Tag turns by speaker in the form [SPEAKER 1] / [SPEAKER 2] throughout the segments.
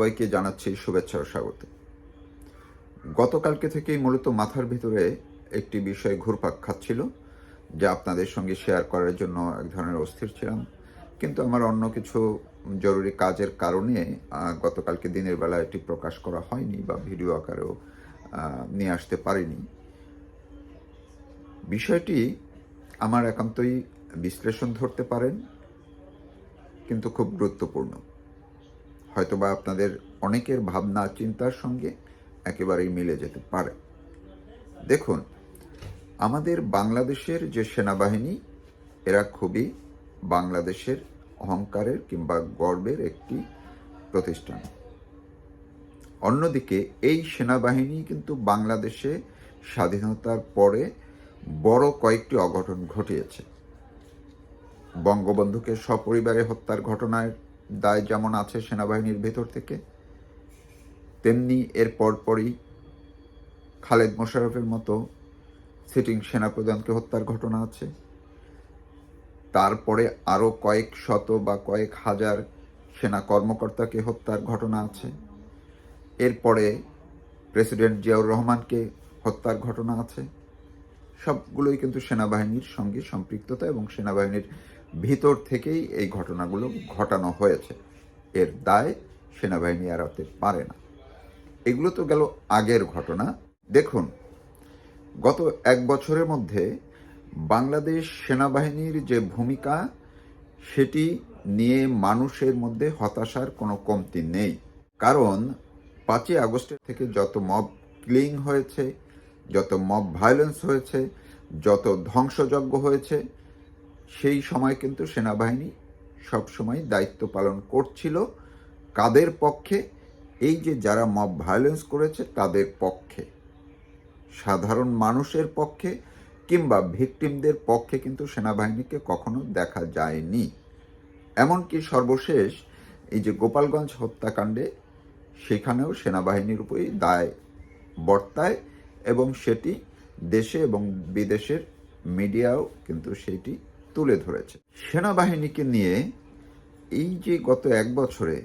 [SPEAKER 1] সবাইকে জানাচ্ছি শুভেচ্ছা ও স্বাগত। গতকালকে থেকেই মূলত মাথার ভিতরে একটি বিষয় ঘুরপাক খাচ্ছিল, যা আপনাদের সঙ্গে শেয়ার করার জন্য এক ধরনের অস্থির ছিলাম। কিন্তু আমার অন্য কিছু জরুরি কাজের কারণে গতকালকে দিনের বেলা এটি প্রকাশ করা হয়নি বা ভিডিও আকারেও নিয়ে আসতে পারিনি। বিষয়টি আমার একান্তই বিশ্লেষণ ধরতে পারেন, কিন্তু খুব গুরুত্বপূর্ণ। হয়তোবা আপনাদের অনেকের ভাবনা, চিন্তার সঙ্গে একেবারেই মিলে যেতে পারে। দেখুন, আমাদের বাংলাদেশের যে সেনাবাহিনী, এরা খুবই বাংলাদেশের অহংকারের কিংবা গর্বের একটি প্রতিষ্ঠান। অন্যদিকে, এই সেনাবাহিনী কিন্তু বাংলাদেশে স্বাধীনতার পরে বড় কয়েকটি অঘটন ঘটিয়েছে। বঙ্গবন্ধুকে সপরিবারে হত্যার ঘটনার দায় যেমন আছে সেনাবাহিনীর ভেতর থেকে, তেমনি এর পরপরই খালেদ মোশারফের মতো সিটিং সেনাপ্রধানকে হত্যার ঘটনা আছে। তারপরে আরও কয়েক শত বা কয়েক হাজার সেনা কর্মকর্তাকে হত্যার ঘটনা আছে। এরপরে প্রেসিডেন্ট জিয়াউর রহমানকে হত্যার ঘটনা আছে। সবগুলোই কিন্তু সেনাবাহিনীর সঙ্গে সম্পৃক্ততা এবং সেনাবাহিনীর ভিতর থেকেই এই ঘটনাগুলো ঘটানো হয়েছে। এর দায় সেনাবাহিনী এড়াতে পারে না। এগুলো তো গেল আগের ঘটনা। দেখুন, গত এক বছরের মধ্যে বাংলাদেশ সেনাবাহিনীর যে ভূমিকা, সেটি নিয়ে মানুষের মধ্যে হতাশার কোনো কমতি নেই। কারণ পাঁচই আগস্টের থেকে যত মব ক্লিং হয়েছে, যত মব ভায়োলেন্স হয়েছে, যত ধ্বংসযজ্ঞ হয়েছে সেই সময় কিন্তু সেনাবাহিনী সবসময় দায়িত্ব পালন করছিল। কাদের পক্ষে? এই যে যারা মব ভায়োলেন্স করেছে, তাদের পক্ষে। সাধারণ মানুষের পক্ষে কিংবা ভিকটিমদের পক্ষে কিন্তু সেনাবাহিনীকে কখনো দেখা যায়নি। এমনকি সর্বশেষ এই যে গোপালগঞ্জ হত্যাকাণ্ডে, সেখানেও সেনাবাহিনীর উপরই দায় বর্তায় এবং সেটি দেশে এবং বিদেশের মিডিয়াও কিন্তু সেটি তুলে ধরেছে। সেনাবাহিনীকে নিয়ে এই যে গত এক বছরে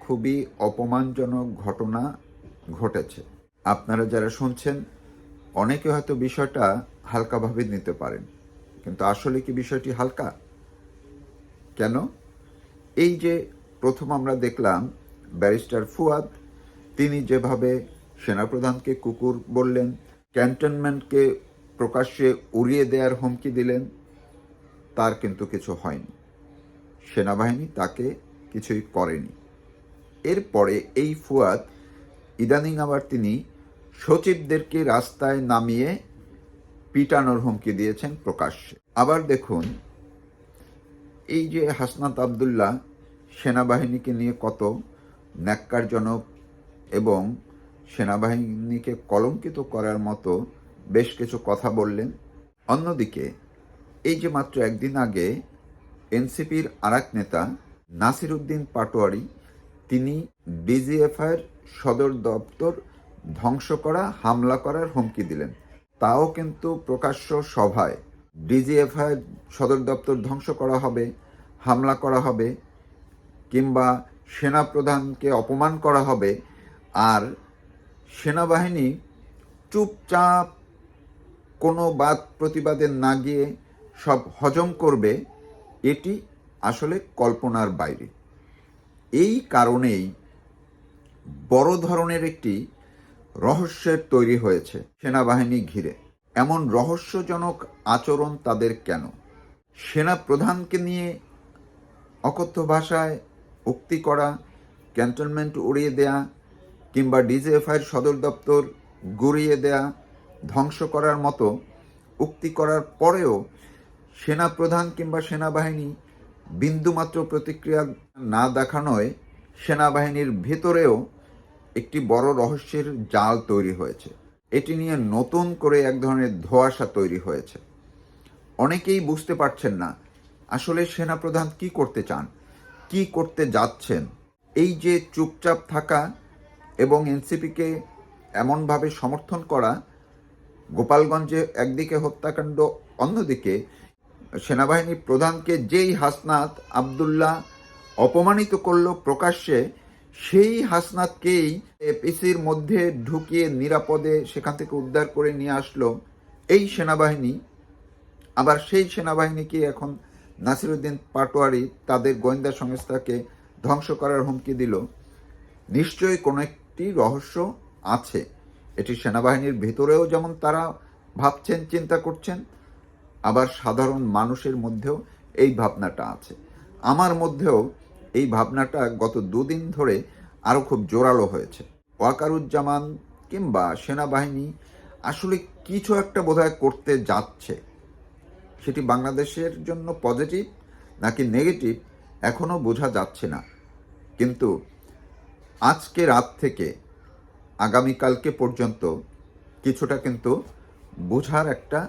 [SPEAKER 1] খুবই অপমানজনক ঘটনা ঘটেছে। আপনারা যারা শুনছেন, অনেকে হয়তো বিষয়টা হালকাভাবে নিতে পারেন, কিন্তু আসলে কি বিষয়টি হালকা? কেন? এই যে প্রথম আমরা দেখলাম, ব্যারিস্টার ফুয়াদ, তিনি যেভাবে সেনাপ্রধানকে কুকুর বললেন, ক্যান্টনমেন্টকে প্রকাশ্যে উড়িয়ে দেওয়ার হুমকি দিলেন তার কিন্তু কিছু হয়নি। সেনাবাহিনী তাকে কিছুই করেনি। এরপরে এই ফুয়াদ, ইদানিং আবার তিনি সচিবদেরকে রাস্তায় নামিয়ে পিটানোর হুমকি দিয়েছেন প্রকাশ্যে। আবার দেখুন, এই যে হাসনাত আবদুল্লাহ সেনাবাহিনীকে নিয়ে কত ন্যাক্কারজনক এবং সেনাবাহিনীকে কলঙ্কিত করার মতো বেশ কিছু কথা বললেন, অন্যদিকে এই যে মাত্র একদিন আগে এনসিপির আরেক নেতা নাসির উদ্দিন পাটোয়ারি, তিনি ডিজিএফআইয়ের সদর দপ্তর ধ্বংস করা, হামলা করার হুমকি দিলেন। তাও কিন্তু প্রকাশ্য সভায় ডিজিএফআই সদর দপ্তর ধ্বংস করা হবে, হামলা করা হবে, কিংবা সেনাপ্রধানকে অপমান করা হবে, আর সেনাবাহিনী চুপচাপ কোনো বাদ প্রতিবাদে না গিয়ে সব হজম করবে এটি আসলে কল্পনার বাইরে। এই কারণেই বড় ধরনের একটি রহস্যের তৈরি হয়েছে সেনাবাহিনী ঘিরে। এমন রহস্যজনক আচরণ তাদের কেন? সেনা প্রধানকে নিয়ে অকথ্য ভাষায় উক্তি করা, ক্যান্টনমেন্ট উড়িয়ে দেয়া কিংবা ডিজিএফআইয়ের সদর দপ্তর গুড়িয়ে দেয়া, ধ্বংস করার মতো উক্তি করার পরেও সেনা প্রধান কিংবা সেনাবাহিনী বিন্দুমাত্র প্রতিক্রিয়া না দেখানোয় সেনাবাহিনীর ভেতরেও একটি বড় রহস্যের জাল তৈরি হয়েছে। এটি নিয়ে নতুন করে এক ধরনের ধোঁয়াশা তৈরি হয়েছে। অনেকেই বুঝতে পারছেন না আসলে সেনাপ্রধান কি করতে চান, কি করতে যাচ্ছেন। এই যে চুপচাপ থাকা এবং এনসিপিকে এমনভাবে সমর্থন করা, গোপালগঞ্জে একদিকে হত্যাকাণ্ড, অন্যদিকে সেনাবাহিনীর প্রধানকে যেই হাসনাত আবদুল্লাহ অপমানিত করল প্রকাশ্যে, সেই হাসনাতকেই এপিসির মধ্যে ঢুকিয়ে নিরাপদে সেখান থেকে উদ্ধার করে নিয়ে আসলো এই সেনাবাহিনী। আবার সেই সেনাবাহিনীকে এখন নাসিরুদ্দিন পাটোয়ারি তাদের গোয়েন্দা সংস্থাকে ধ্বংস করার হুমকি দিল। নিশ্চয়ই কোনো একটি রহস্য আছে। এটি সেনাবাহিনীর ভেতরেও যেমন তারা ভাবছেন, চিন্তা করছেন আবার সাধারণ মানুষের মধ্যেও এই ভাবনাটা আছে। আমার মধ্যেও এই ভাবনাটা গত দুদিন ধরে আরও খুব জোরালো হয়েছে। ওয়াকারুজ্জামান কিংবা সেনাবাহিনী আসলে কিছু একটা বোধহয় করতে যাচ্ছে। সেটি বাংলাদেশের জন্য পজিটিভ নাকি নেগেটিভ এখনও বোঝা যাচ্ছে না। কিন্তু আজকে রাত থেকে আগামীকালকে পর্যন্ত কিছুটা কিন্তু বোঝার একটা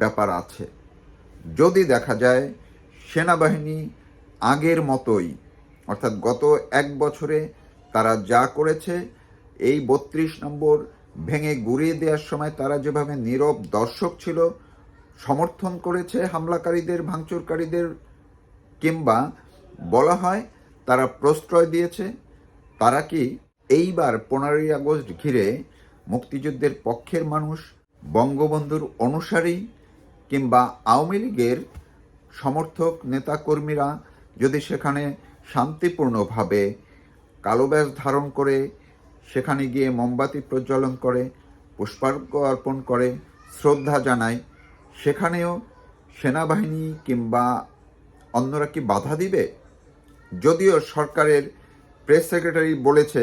[SPEAKER 1] ব্যাপার আছে। যদি দেখা যায়, সেনাবাহিনী আগের মতোই, অর্থাৎ গত এক বছরে তারা যা করেছে, এই বত্রিশ নম্বর ভেঙে গুড়িয়ে দেওয়ার সময় তারা যেভাবে নীরব দর্শক ছিল, সমর্থন করেছে হামলাকারীদের, ভাঙচুরকারীদের, কিংবা বলা হয় তারা প্রশ্রয় দিয়েছে, তারা কি এইবার পনেরোই আগস্ট ঘিরে মুক্তিযুদ্ধের পক্ষের মানুষ, বঙ্গবন্ধুর অনুসারী কিংবা আওয়ামী লীগের সমর্থক নেতাকর্মীরা যদি সেখানে শান্তিপূর্ণভাবে কালো ব্যাস ধারণ করে, সেখানে গিয়ে মোমবাতি প্রজ্বলন করে, পুষ্পার্ঘ্য অর্পণ করে, শ্রদ্ধা জানায়, সেখানেও সেনাবাহিনী কিংবা অন্যরা কি বাধা দিবে? যদিও সরকারের প্রেস সেক্রেটারি বলেছে,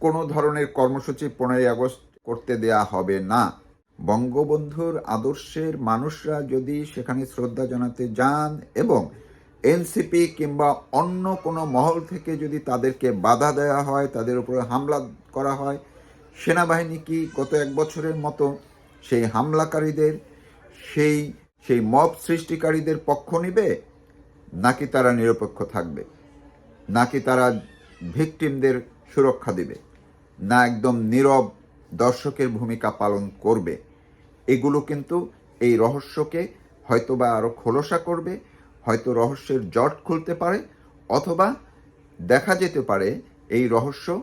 [SPEAKER 1] কোনো ধরনের কর্মসূচি পনেরোই আগস্ট করতে দেয়া হবে না। বঙ্গবন্ধুর আদর্শের মানুষরা যদি সেখানে শ্রদ্ধা জানাতে যান এবং এনসিপি কিংবা অন্য কোনো মহল থেকে যদি তাদেরকে বাধা দেওয়া হয়, তাদের উপরে হামলা করা হয়, সেনাবাহিনী কি গত এক বছরের মতো সেই হামলাকারীদের, সেই সেই মব সৃষ্টিকারীদের পক্ষ নিবে, নাকি তারা নিরপেক্ষ থাকবে? নাকি তারা ভিকটিমদের সুরক্ষা দিবে? না একদম নীরব দর্শকের ভূমিকা পালন করবে। এগুলো কিন্তু এই রহস্যকে হয়তোবা আরও খোলসা করবে, হয়তো রহস্যের জট খুলতে পারে, অথবা দেখা যেতে পারে এই রহস্য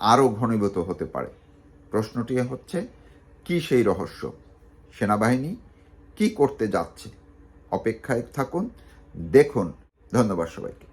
[SPEAKER 1] আরও ঘনীভূত হতে পারে। প্রশ্নটি হচ্ছে, কি সেই রহস্য? সেনাবাহিনী কি করতে যাচ্ছে? অপেক্ষায় থাকুন, দেখুন। ধন্যবাদ সবাইকে।